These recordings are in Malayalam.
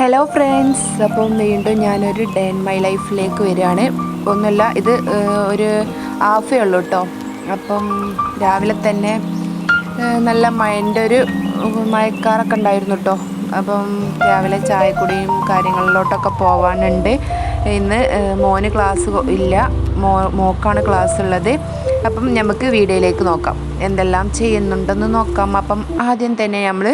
ഹലോ ഫ്രണ്ട്സ് അപ്പം വീണ്ടും ഞാനൊരു ഡേ ഇൻ മൈ ലൈഫിലേക്ക് വരികയാണ്. ഒന്നുമില്ല ഇത് ഒരു ഹാഫേ ഉള്ളൂ കേട്ടോ അപ്പം രാവിലെ തന്നെ നല്ല മഴന്റെ ഒരു മയക്കാറൊക്കെ ഉണ്ടായിരുന്നു കേട്ടോ അപ്പം രാവിലെ ചായക്കുടിയും കാര്യങ്ങളിലോട്ടൊക്കെ പോവാനുണ്ട്. ഇന്ന് മോന് ക്ലാസ് ഇല്ല. മോ മോക്കാണ് ക്ലാസ് ഉള്ളത്. അപ്പം നമുക്ക് വീഡിയോയിലേക്ക് നോക്കാം. എന്തെല്ലാം ചെയ്യുന്നുണ്ടെന്ന് നോക്കാം. അപ്പം ആദ്യം തന്നെ നമ്മൾ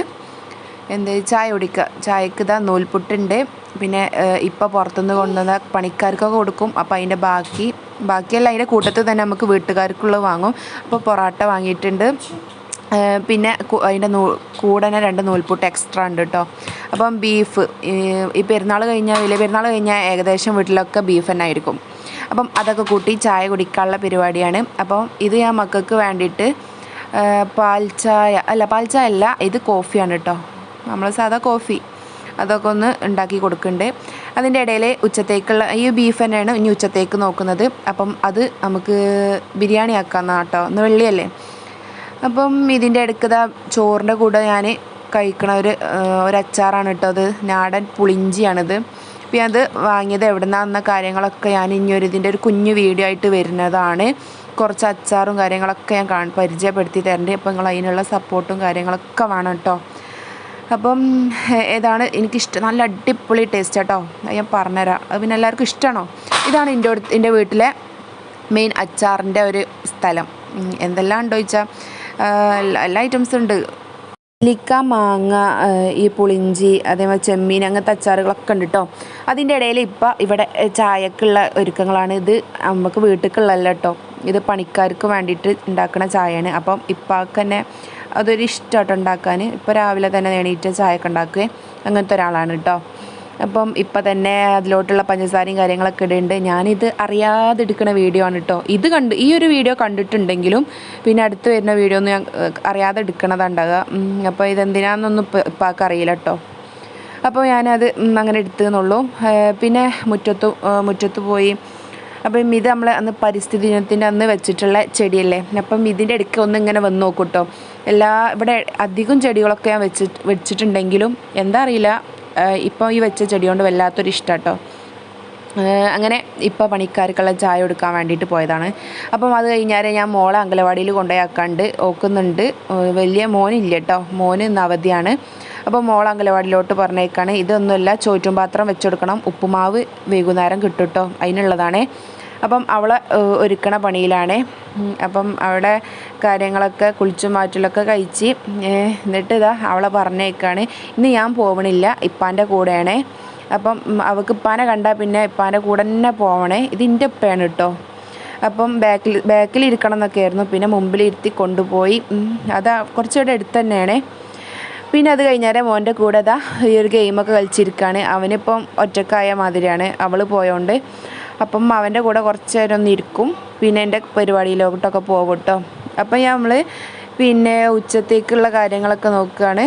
എന്ത് ചായ കുടിക്കുക ചായക്ക് ഇതാ നൂൽപുട്ടുണ്ട്. പിന്നെ ഇപ്പോൾ പുറത്തുനിന്ന് കൊണ്ടുവന്ന പണിക്കാർക്കൊക്കെ കൊടുക്കും. അപ്പോൾ അതിന്റെ ബാക്കി ബാക്കിയെല്ലാം അതിന്റെ കൂട്ടത്തിൽ തന്നെ നമുക്ക് വീട്ടുകാർക്കുള്ളത് വാങ്ങും. അപ്പോൾ പൊറോട്ട വാങ്ങിയിട്ടുണ്ട്. പിന്നെ അതിന്റെ നൂ കൂടെ തന്നെ രണ്ട് നൂൽപുട്ട് എക്സ്ട്രാ ഉണ്ട് കേട്ടോ അപ്പം ബീഫ് ഈ പെരുന്നാൾ കഴിഞ്ഞാൽ വലിയ പെരുന്നാൾ കഴിഞ്ഞാൽ ഏകദേശം വീട്ടിലൊക്കെ ബീഫ് തന്നെ ആയിരിക്കും. അപ്പം അതൊക്കെ കൂട്ടി ചായ കുടിക്കാനുള്ള പരിപാടിയാണ്. അപ്പം ഇത് ഞാൻ മക്കൾക്ക് വേണ്ടിയിട്ട് പാൽ ചായ അല്ല പാൽ ചായ അല്ല ഇത് കോഫിയാണ് കേട്ടോ നമ്മൾ സാധാ കോഫി അതൊക്കെ ഒന്ന് ഉണ്ടാക്കി കൊടുക്കുന്നുണ്ട് അതിന്റെ ഇടയിൽ ഉച്ചത്തേക്കുള്ള ഈ ബീഫ് തന്നെയാണ് ഇനി ഉച്ചത്തേക്ക് നോക്കുന്നത്. അപ്പം അത് നമുക്ക് ബിരിയാണി ആക്കാമെന്നാ കേട്ടോ ഇന്ന് വെള്ളിയല്ലേ? അപ്പം ഇതിന്റെ അടുക്കത ചോറിന്റെ കൂടെ ഞാൻ കഴിക്കണ ഒരു ഒരച്ചാറാണ് കേട്ടോ അത്. നാടൻ പുളിഞ്ചിയാണിത്. അപ്പം അത് വാങ്ങിയത് എവിടെ കാര്യങ്ങളൊക്കെ ഞാൻ ഇനി ഒരു ഇതിന്റെ ഒരു കുഞ്ഞു വീഡിയോ ആയിട്ട് വരുന്നതാണ്. കുറച്ച് അച്ചാറും കാര്യങ്ങളൊക്കെ ഞാൻ പരിചയപ്പെടുത്തി തരേണ്ടത് അപ്പം നിങ്ങൾ അതിനുള്ള സപ്പോർട്ടും കാര്യങ്ങളൊക്കെ വേണം കേട്ടോ അപ്പം ഏതാണ് എനിക്കിഷ്ടം. നല്ല അടിപൊളി ടേസ്റ്റ് കേട്ടോ ഞാൻ പറഞ്ഞുതരാം. അത് പിന്നെ എല്ലാവർക്കും ഇഷ്ടമാണോ ഇതാണ് എന്റെ എന്റെ വീട്ടിലെ മെയിൻ അച്ചാറിന്റെ ഒരു സ്ഥലം. എന്തെല്ലാം ഉണ്ടോ ചോദിച്ചാൽ എല്ലാ ഐറ്റംസും ഉണ്ട്. ലിക്ക മാങ്ങ ഈ പുളിഞ്ചി അതേമാതിരി ചെമ്മീൻ അങ്ങനത്തെ അച്ചാറുകളൊക്കെ ഉണ്ട് കേട്ടോ അതിന്റെ ഇടയിൽ ഇപ്പം ഇവിടെ ചായക്കുള്ള ഒരുക്കങ്ങളാണ്. ഇത് നമുക്ക് വീട്ടിലേക്കുള്ളതല്ല കേട്ടോ ഇത് പണിക്കാർക്ക് വേണ്ടിയിട്ട് ഉണ്ടാക്കുന്ന ചായയാണ്. അപ്പം ഇപ്പാക്ക് തന്നെ അതൊരു ഇഷ്ടമായിട്ട് ഉണ്ടാക്കാൻ. ഇപ്പോൾ രാവിലെ തന്നെ എണീറ്റ് ചായയൊക്കെ ഉണ്ടാക്കുകയും അങ്ങനത്തെ ഒരാളാണ് കേട്ടോ അപ്പം ഇപ്പം തന്നെ അതിലോട്ടുള്ള പഞ്ചസാരയും കാര്യങ്ങളൊക്കെ ഇടുന്നുണ്ട് ഞാനിത് അറിയാതെ എടുക്കുന്ന വീഡിയോ ആണ് കേട്ടോ ഇത് കണ്ട് ഈ ഒരു വീഡിയോ കണ്ടിട്ടുണ്ടെങ്കിലും പിന്നെ അടുത്ത് വരുന്ന വീഡിയോ ഒന്നും ഞാൻ അറിയാതെ എടുക്കണതുണ്ടാകുക അപ്പോൾ ഇതെന്തിനാന്നൊന്നും ഇപ്പം ഇപ്പം അറിയില്ല കേട്ടോ അപ്പോൾ ഞാനത് അങ്ങനെ എടുത്തെന്നുള്ളൂ. എന്നുള്ളൂ പിന്നെ മുറ്റത്ത് മുറ്റത്ത് പോയി അപ്പം ഇത് നമ്മൾ അന്ന് പരിസ്ഥിതി ദിനത്തിന്റെ അന്ന് വെച്ചിട്ടുള്ള ചെടിയല്ലേ? അപ്പം ഇതിന്റെ ഇടയ്ക്ക് ഒന്ന് ഇങ്ങനെ വന്ന് നോക്കൂട്ടോ. കേട്ടോ എല്ലാ ഇവിടെ അധികം ചെടികളൊക്കെ ഞാൻ വെച്ച് വെച്ചിട്ടുണ്ടെങ്കിലും എന്താ അറിയില്ല ഇപ്പോൾ ഈ വെച്ച ചെടി കൊണ്ട് വല്ലാത്തൊരു ഇഷ്ടം കേട്ടോ അങ്ങനെ ഇപ്പോൾ പണിക്കാർക്കുള്ള ചായ കൊടുക്കാൻ വേണ്ടിയിട്ട് പോയതാണ്. അപ്പം അത് കഴിഞ്ഞാൽ ഞാൻ മോളെ അംഗനവാടിയിൽ കൊണ്ടുപോയി ആക്കാണ്ട് ഓക്കുന്നുണ്ട്. വലിയ മോനില്ല കേട്ടോ. മോന് ഇന്ന് അവധിയാണ്. അപ്പോൾ മോൾ അങ്കലവാടിയിലോട്ട് പറഞ്ഞേക്കാണ് ഇതൊന്നുമല്ല ചോറ്റും പാത്രം വെച്ചെടുക്കണം ഉപ്പുമാവ് വൈകുന്നേരം കിട്ടും കേട്ടോ അതിനുള്ളതാണേ. അപ്പം അവളെ ഒരുക്കണ പണിയിലാണ്. അപ്പം അവിടെ കാര്യങ്ങളൊക്കെ കുളിച്ചും മാറ്റിലൊക്കെ കഴിച്ച് എന്നിട്ട് ഇതാ അവളെ പറഞ്ഞേക്കാണ് ഇന്ന് ഞാൻ പോവണില്ല ഇപ്പാന്റെ കൂടെയാണേ. അപ്പം അവൾക്ക് ഇപ്പാനെ കണ്ടാൽ പിന്നെ ഇപ്പാന്റെ കൂടെ തന്നെ പോവണേ ഇത് എന്റെ ഉപ്പയാണ് കേട്ടോ. അപ്പം ബാക്കിൽ ബാക്കിൽ ഇരിക്കണം എന്നൊക്കെ ആയിരുന്നു പിന്നെ മുമ്പിൽ ഇരുത്തി കൊണ്ടുപോയി അതാ കുറച്ചുകൂടെ അടുത്ത് തന്നെയാണേ. പിന്നെ അത് കഴിഞ്ഞാൽ മോന്റെ കൂടെ ഇതാ ഈ ഒരു ഗെയിമൊക്കെ കളിച്ചിരിക്കുകയാണ് അവനിപ്പം ഒറ്റക്കായ മാതിരിയാണ്. അവൾ പോയോണ്ട് അപ്പം അവന്റെ കൂടെ കുറച്ച് നേരം ഒന്ന് ഇരിക്കും. പിന്നെ എന്റെ പരിപാടിയിലോട്ടൊക്കെ പോകും കേട്ടോ അപ്പം നമ്മൾ പിന്നെ ഉച്ചത്തേക്കുള്ള കാര്യങ്ങളൊക്കെ നോക്കുകയാണ്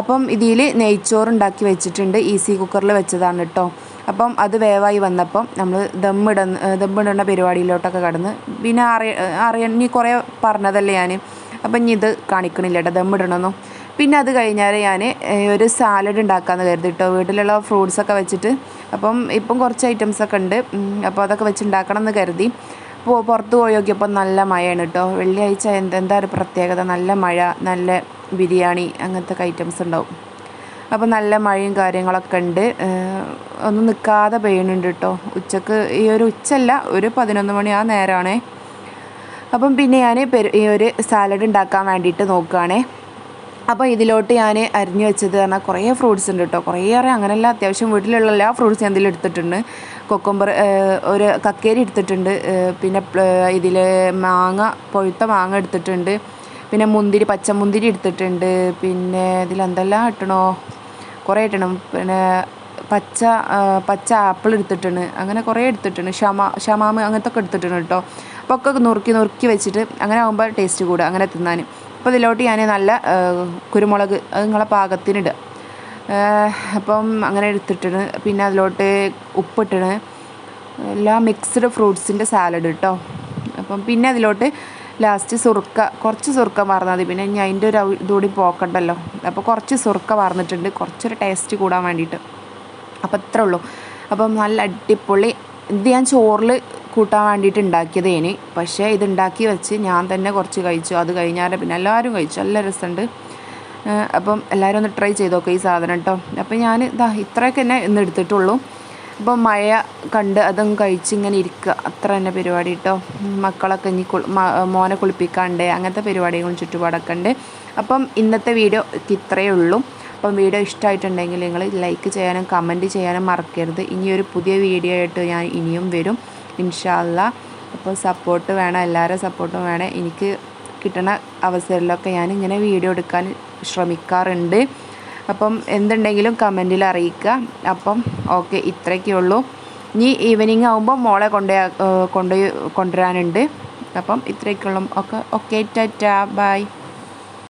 അപ്പം ഇതിൽ നെയ്ച്ചോറ് ഉണ്ടാക്കി വെച്ചിട്ടുണ്ട്. ഈസി കുക്കറിൽ വെച്ചതാണ് കേട്ടോ അപ്പം അത് വേവായി വന്നപ്പം നമ്മൾ ദമ്മിടുന്ന ദമ്മിടുന്ന പരിപാടിയിലോട്ടൊക്കെ കടന്ന് പിന്നെ അറിയ അറിയാൻ ഇനി കുറേ പറഞ്ഞതല്ലേ ഞാൻ അപ്പം ഇനി ഇത് കാണിക്കണില്ല കേട്ടോ ദമ്മിടണമെന്നും പിന്നെ അത് കഴിഞ്ഞാൽ ഞാൻ ഒരു സാലഡ് ഉണ്ടാക്കാമെന്ന് കരുതി കേട്ടോ വീട്ടിലുള്ള ഫ്രൂട്ട്സൊക്കെ വെച്ചിട്ട്. അപ്പം ഇപ്പം കുറച്ച് ഐറ്റംസ് ഒക്കെ ഉണ്ട്. അപ്പോൾ അതൊക്കെ വെച്ച് ഉണ്ടാക്കണം എന്ന് കരുതി. പോ പുറത്ത് പോയി നോക്കിയപ്പോൾ നല്ല മഴയാണ് കേട്ടോ വെള്ളിയാഴ്ച എന്ത് എന്താ ഒരു പ്രത്യേകത? നല്ല മഴ നല്ല ബിരിയാണി അങ്ങനത്തെ ഐറ്റംസ് ഉണ്ടാവും. അപ്പോൾ നല്ല മഴയും കാര്യങ്ങളൊക്കെ ഉണ്ട്. ഒന്നും നിൽക്കാതെ പെയ്യുന്നുണ്ട് കേട്ടോ ഉച്ചയ്ക്ക് ഈ ഒരു ഉച്ചല്ല ഒരു പതിനൊന്ന് മണി ആ നേരമാണേ അപ്പം പിന്നെ ഞാൻ ഈ ഒരു സാലഡ് ഉണ്ടാക്കാൻ വേണ്ടിയിട്ട് നോക്കുകയാണേ അപ്പോൾ ഇതിലോട്ട് ഞാൻ അരിഞ്ഞു വെച്ചത് പറഞ്ഞാൽ കുറേ ഫ്രൂട്ട്സ് ഉണ്ട് കേട്ടോ കുറേ അങ്ങനെയല്ല അത്യാവശ്യം വീട്ടിലുള്ള എല്ലാ ഫ്രൂട്ട്സ് ഞാൻ എന്തെങ്കിലും എടുത്തിട്ടുണ്ട്. കൊക്കമ്പർ ഒരു കക്കേരി എടുത്തിട്ടുണ്ട്. പിന്നെ ഇതിൽ മാങ്ങ പൊഴുത്ത മാങ്ങ എടുത്തിട്ടുണ്ട്. പിന്നെ മുന്തിരി പച്ചമുന്തിരി എടുത്തിട്ടുണ്ട്. പിന്നെ ഇതിലെന്തെല്ലാം ഇട്ടണോ? കുറേ ഇട്ടണം. പിന്നെ പച്ച പച്ച ആപ്പിൾ എടുത്തിട്ടുണ്ട്. അങ്ങനെ കുറേ എടുത്തിട്ടുണ്ട്. ഷമാ ഷമാമ് അങ്ങനത്തെ ഒക്കെ എടുത്തിട്ടുണ്ട് കേട്ടോ അപ്പോൾ ഒക്കെ നുറുക്കി നുറുക്കി വെച്ചിട്ട് അങ്ങനെ ആകുമ്പോൾ ടേസ്റ്റ് കൂടുക അങ്ങനെ തിന്നാൻ അപ്പോൾ ഇതിലോട്ട് ഞാൻ നല്ല കുരുമുളക് അത് നിങ്ങളെ പാകത്തിനിടുക. അപ്പം അങ്ങനെ എടുത്തിട്ടാണ് പിന്നെ അതിലോട്ട് ഉപ്പിട്ടാണ് എല്ലാ മിക്സ്ഡ് ഫ്രൂട്ട്സിന്റെ സാലഡ് കേട്ടോ അപ്പം പിന്നെ അതിലോട്ട് ലാസ്റ്റ് സുറുക്ക കുറച്ച് സുറുക്ക മറന്നാൽ മതി. പിന്നെ ഞാൻ അതിന്റെ ഒരു ഇതുകൂടി പോക്കണ്ടല്ലോ. അപ്പോൾ കുറച്ച് സുറുക്ക മറന്നിട്ടുണ്ട് കുറച്ചൊരു ടേസ്റ്റ് കൂടാൻ വേണ്ടിയിട്ട്. അപ്പോൾ അത്രേ ഉള്ളൂ. അപ്പം നല്ല അടിപൊളി. ഇത് ഞാൻ ചോറിൽ കൂട്ടാൻ വേണ്ടിയിട്ട് ഉണ്ടാക്കിയതേന് പക്ഷേ ഇത് ഉണ്ടാക്കി വെച്ച് ഞാൻ തന്നെ കുറച്ച് കഴിച്ചു. അത് കഴിഞ്ഞാൽ പിന്നെ എല്ലാവരും കഴിച്ചു. നല്ല രസമുണ്ട്. അപ്പം എല്ലാവരും ഒന്ന് ട്രൈ ചെയ്ത് നോക്കുക ഈ സാധനം കേട്ടോ. അപ്പം ഞാൻ ഇതാ ഇത്രയൊക്കെ തന്നെ ഇന്ന് എടുത്തിട്ടുള്ളൂ. അപ്പം മഴ കണ്ട് അതും കഴിച്ച് ഇങ്ങനെ ഇരിക്കുക. അത്ര തന്നെ പരിപാടി കേട്ടോ. മക്കളൊക്കെ ഇനി കുളി മോനെ കുളിപ്പിക്കാണ്ട് അങ്ങനത്തെ പരിപാടികളും ചുറ്റുപാടൊക്കെ ഉണ്ട്. അപ്പം ഇന്നത്തെ വീഡിയോ ഇത്രയേ ഉള്ളൂ. അപ്പം വീഡിയോ ഇഷ്ടമായിട്ടുണ്ടെങ്കിൽ നിങ്ങൾ ലൈക്ക് ചെയ്യാനും കമന്റ് ചെയ്യാനും മറക്കരുത്. ഇനിയൊരു പുതിയ വീഡിയോ ആയിട്ട് ഞാൻ ഇനിയും വരും. ഇൻഷാല്ല അപ്പോൾ സപ്പോർട്ട് വേണം എല്ലാവരും സപ്പോർട്ടും വേണം. എനിക്ക് കിട്ടണ അവസരത്തിലൊക്കെ ഞാൻ ഇങ്ങനെ വീഡിയോ എടുക്കാൻ ശ്രമിക്കാറുണ്ട്. അപ്പം എന്തുണ്ടെങ്കിലും കമന്റിൽ അറിയിക്കുക. അപ്പം ഓക്കെ ഇത്രയൊക്കെ ഉള്ളൂ. ഇനി ഈവനിങ് ആകുമ്പോൾ മോളെ കൊണ്ടേ കൊണ്ടുപോയി കൊണ്ടുവരാനുണ്ട്. അപ്പം ഇത്രയൊക്കെ ഉള്ളൂ. Okay okay Tata. ബൈ